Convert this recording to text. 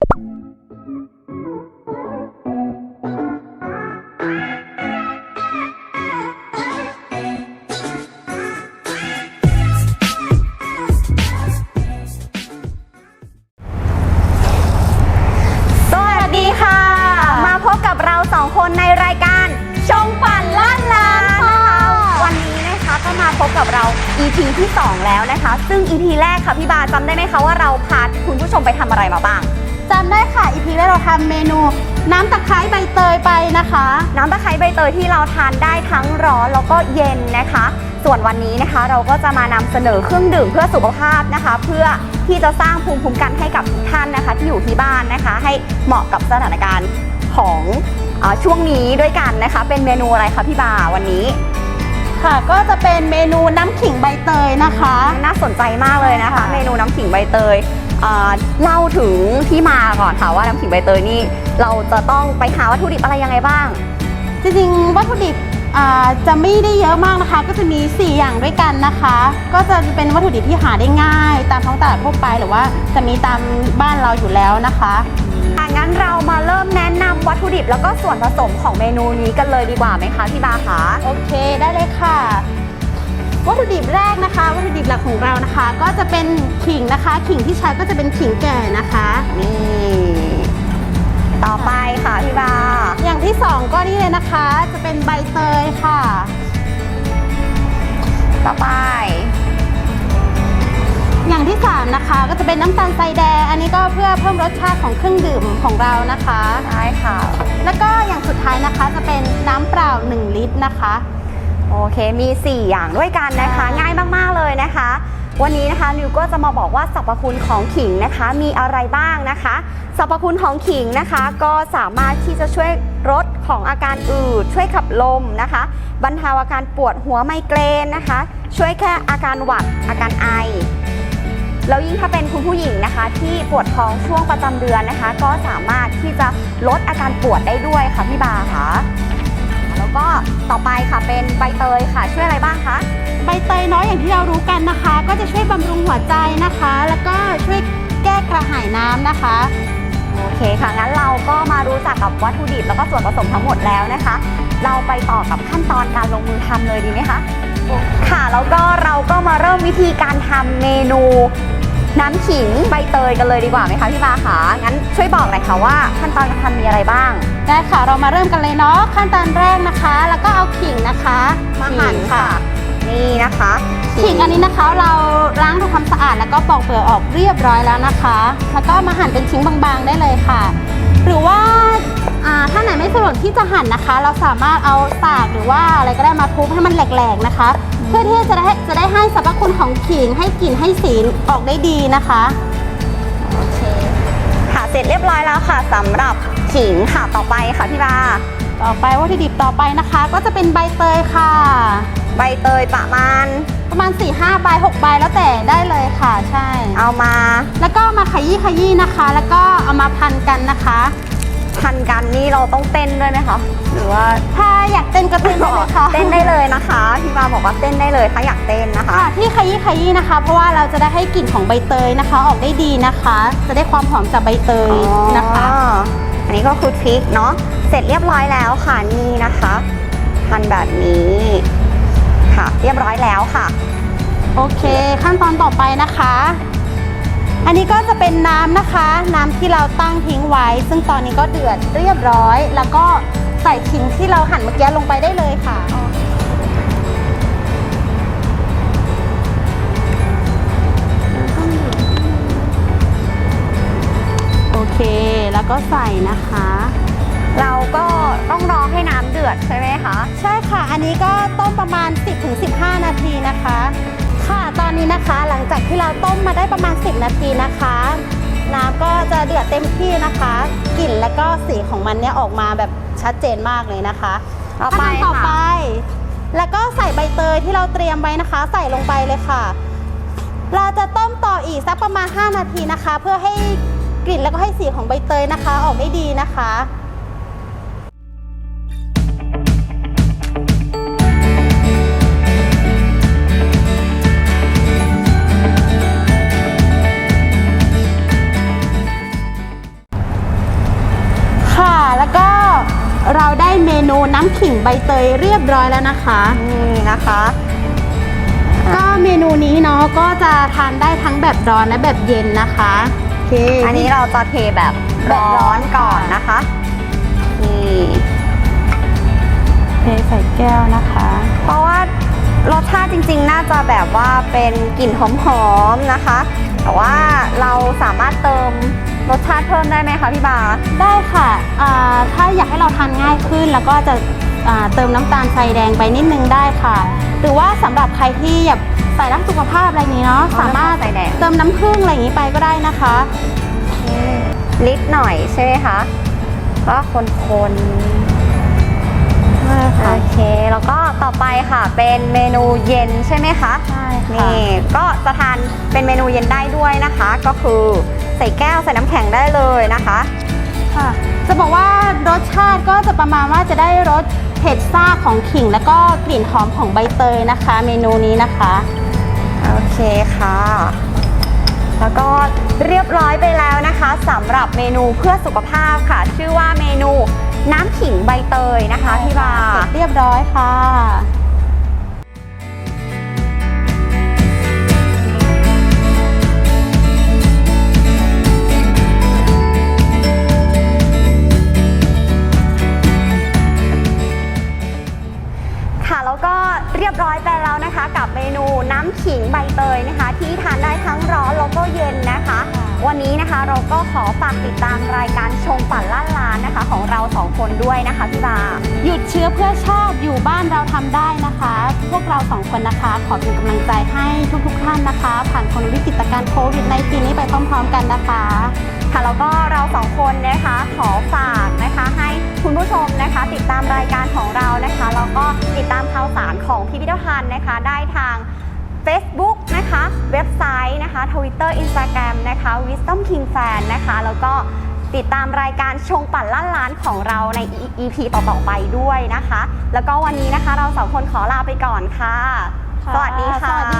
สวัสดีค่ะ มาพบกับเราสองคนในรายการชงปั่นล้านล้านนะคะวันนี้นะคะก็มาพบกับเรา EP ที่ 2 แล้วนะคะ ซึ่ง EP แรกค่ะพี่บาจำได้ไหมคะว่าเราพาคุณผู้ชมไปทำอะไรมาบ้าง จำได้ค่ะ อีพีแรกเราทำเมนู น้ำตะไคร้ใบเตยไปนะคะ น้ำตะไคร้ใบเตยที่เราทานได้ทั้งร้อนแล้วก็เย็นนะคะ ส่วนวันนี้นะคะเราก็จะมานำเสนอเครื่องดื่มเพื่อสุขภาพนะคะ เพื่อที่จะสร้างภูมิคุ้มกันให้กับทุกท่านนะคะ ที่อยู่ที่บ้านนะคะ ให้เหมาะกับสถานการณ์ของเออช่วงนี้ด้วยกันนะคะ เป็นเมนูอะไรคะพี่บาวันนี้ ค่ะ ก็จะเป็นเมนูน้ำขิงใบเตยนะคะ น่าสนใจมากเลยนะคะ ค่ะ เมนูน้ำขิงใบเตย เอ่อเล่าถึงที่มาก่อนค่ะว่าน้ำขิงใบเตยนี่เราจะต้องไปหาวัตถุดิบอะไรยังไงบ้าง จริงๆวัตถุดิบอ่าจะไม่ได้เยอะมากนะคะ ก็จะมี 4 อย่างด้วยกันนะคะ ก็จะเป็นวัตถุดิบที่หาได้ง่าย ตามท้องตลาดทั่วไปหรือว่าจะมีตามบ้านเราอยู่แล้วนะคะอะงั้นเรามาเริ่มแนะนำวัตถุดิบแล้วก็ส่วนผสมของเมนูนี้กันเลยดีกว่าไหมคะพี่บาคะโอเคได้เลยค่ะ วัตถุดิบแรกนะคะ วัตถุดิบหลักของเรานะคะ ก็จะเป็นขิงนะคะ ขิงที่ใช้ก็จะเป็นขิงแก่นะคะ นี่ ต่อไปค่ะพี่บา อย่างที่สองก็นี่เลยนะคะ จะเป็นใบเตยค่ะ ต่อไป อย่างที่3นะคะ ก็จะเป็นน้ำตาลทรายแดง อันนี้ก็เพื่อเพิ่มรสชาติของเครื่องดื่มของเรานะคะ ได้ค่ะ แล้วก็อย่างสุดท้ายนะคะจะเป็นน้ำเปล่า 1 ลิตรนะคะ โอเคมี 4 อย่างด้วยกันนะคะใช่ง่ายมากๆเลยนะคะ วันนี้นะคะนิวก็จะมาบอกว่าสรรพคุณของขิงนะคะ มีอะไรบ้างนะคะสรรพคุณของขิงนะคะ ก็สามารถที่จะช่วยลดของอาการอืดช่วยขับลมนะคะ บรรเทาอาการปวดหัวไมเกรนนะคะ ช่วยแค่อาการหวัดอาการไอแล้วยิ่งถ้าเป็นคุณผู้หญิงนะคะ ที่ปวดท้องช่วงประจำเดือนนะคะ ก็สามารถที่จะลดอาการปวดได้ด้วยค่ะพี่บาค่ะแล้วก็ ต่อไปค่ะเป็นใบเตยค่ะ ช่วยอะไรบ้างคะใบเตยน้อยอย่างที่เรารู้กันนะคะ ก็จะช่วยบำรุงหัวใจนะคะ แล้วก็ช่วยแก้กระหายน้ำนะคะ โอเคค่ะงั้นเราก็มารู้จักกับวัตถุดิบแล้วก็ส่วนผสมทั้งหมดแล้วนะคะ เราไปต่อกับขั้นตอนการลงมือทำเลยดีไหมคะค่ะแล้วก็เราก็มาเริ่มวิธีการทำเมนู น้ำขิงใบเตยกันเลยดีกว่าไหมคะพี่บาคะงั้นช่วยบอกหน่อยค่ะว่าขั้นตอนการทำมีอะไรบ้าง ได้ค่ะเรามาเริ่มกันเลยเนาะขั้นตอนแรกนะคะ แล้วก็เอาขิงนะคะมาหั่นค่ะ นี่นะคะขิงอันนี้นะคะเราล้างทำความสะอาดแล้วก็ปอกเปลือกออกเรียบร้อยแล้วนะคะ แล้วก็มาหั่นเป็นชิ้นบางๆได้เลยค่ะ หรือว่าอ่าถ้าไหนไม่สะดวกที่จะหั่นนะคะ เราสามารถเอาสากหรือว่าอะไรก็ได้มาทุบให้มันแหลกๆนะคะ เพื่อที่จะได้จะได้ให้สรรพคุณของขิงให้กลิ่นให้สีออกได้ดีนะคะโอเคค่ะเสร็จเรียบร้อยแล้วค่ะสำหรับ ขิงค่ะต่อไปค่ะพี่บาต่อไปวัตถุดิบต่อไปนะคะ ก็จะเป็นใบเตยค่ะ ใบเตยประมาณประมาณ4-5ใบ6ใบแล้วแต่ได้เลยค่ะ ใช่ เอามา แล้วก็มาขยี้ขยี้นะคะ แล้วก็เอามาพันกันนะคะ พันกันนี่เราต้องเต้นด้วยไหมคะหรือว่าถ้าอยากเต้นก็เต้นได้เลยค่ะเต้นได้เลยนะคะพี่บาบอกว่าเต้นได้เลยถ้าอยากเต้นนะคะค่ะที่ขยี้ขยี้นะคะ เพราะว่าเราจะได้ให้กลิ่นของใบเตยนะคะ ออกได้ดีนะคะ จะได้ความหอมจากใบเตยนะคะ ก็คือพริกเนาะเสร็จเรียบร้อยแล้วค่ะนี่นะคะพันแบบนี้ค่ะ เรียบร้อยแล้วค่ะ โอเค ขั้นตอนต่อไปนะคะ อันนี้ก็จะเป็นน้ำนะคะ น้ำที่เราตั้งทิ้งไว้ ซึ่งตอนนี้ก็เดือดเรียบร้อย แล้วก็ใส่ขิงที่เราหั่นเมื่อกี้ลงไปได้เลยค่ะ แล้วก็ใส่นะคะ เราก็ต้องรอให้น้ำเดือดใช่ไหมคะ ใช่ค่ะ อันนี้ก็ต้มประมาณ 10-15 นาทีนะคะ ค่ะตอนนี้นะคะหลังจากที่เราต้มมาได้ประมาณ 10 นาทีนะคะ น้ำก็จะเดือดเต็มที่นะคะกลิ่นแล้วก็สีของมันเนี่ยออกมาแบบชัดเจนมากเลยนะคะต่อไปขั้นตอนต่อค่ะ ไป แล้วก็ใส่ใบเตยที่เราเตรียมไว้นะคะ ใส่ลงไปเลยค่ะ เราจะต้มต่ออีกสักประมาณ 5 นาทีนะคะ เพื่อให้ กลิ่นแล้วก็ให้สีของใบเตยนะคะ ออกได้ดีนะคะแล้วก็เราได้เมนูน้ำขิงใบเตยเรียบร้อยแล้วนะคะนี่นะคะ ก็เมนูนี้เนาะก็จะทานได้ทั้งแบบร้อนและแบบเย็นนะคะ เคอันนี้เราจะเทแบบแบบร้ร้ออนนก่อนนะคะนี่เทใส่แก้วนะคะ เพราะว่ารสชาติจริงๆ น่าจะแบบว่าเป็นกลิ่นหอมๆนะคะ แต่ว่าเราสามารถเติมรสชาติเพิ่มได้ไหมคะพี่บา ได้ค่ะอ่าถ้าอยากให้เราทานง่ายขึ้นแล้วก็จะอ่าเติมน้ำตาลทรายแดงไปนิดนึงได้ค่ะ หรือว่าสำหรับใครที่อยาก ใส่รักสุขภาพอะไรอย่างนี้เนาะอ๋อสามารถน้ำตาลทรายแดง เติมน้ำผึ้งอะไรอย่างนี้ไปก็ได้นะคะ ลิดหน่อยใช่ไหมคะ ก็คนๆใช่ค่ะโอเค แล้วก็ต่อไปค่ะเป็นเมนูเย็นใช่ไหมคะใช่ค่ะนี่ก็จะทานเป็นเมนูเย็นได้ด้วยนะคะ ก็คือใส่แก้วใส่น้ำแข็งได้เลยนะคะค่ะจะบอกว่ารสชาติก็จะประมาณว่าจะได้รสเผ็ดซ่าของขิง แล้วก็กลิ่นหอมของใบเตยนะคะ เมนูนี้นะคะ โอเคค่ะ แล้วก็เรียบร้อยไปแล้วนะคะสำหรับเมนูเพื่อสุขภาพค่ะ ชื่อว่าเมนูน้ำขิงใบเตยนะคะพี่บาเสร็จเรียบร้อยค่ะค่ะ ใบเตยนะคะ ที่ทานได้ทั้งร้อนแล้วก็เย็นนะคะ วันนี้นะคะเราก็ขอฝากติดตามรายการชงปั่นล้านล้านนะคะ ของเราสองคนด้วยนะคะพี่บาหยุดเชื้อเพื่อชาติอยู่บ้านเราทำได้นะคะ พวกเราสองคนนะคะ ขอเป็นกำลังใจให้ทุกๆท่านนะคะ ผ่านคนวิกฤตการณ์โควิดในปีนี้ไปพร้อมๆกันนะคะ ค่ะแล้วก็เราสองคนนะคะขอฝากนะคะ ให้คุณผู้ชมนะคะ ติดตามรายการของเรานะคะแล้วก็ติดตามข่าวสารของพิพิธภัณฑ์นะคะ ได้ทาง Facebook นะคะ เว็บไซต์นะคะ Twitter Instagram นะคะ Wisdom King Fan นะคะ แล้วก็ติดตามรายการชงปั่นล้านล้านของเราใน EP ต่อๆไปด้วยนะคะ แล้วก็วันนี้นะคะเราสองคนขอลาไปก่อนค่ะ สวัสดีค่ะสวัสดีค่ะ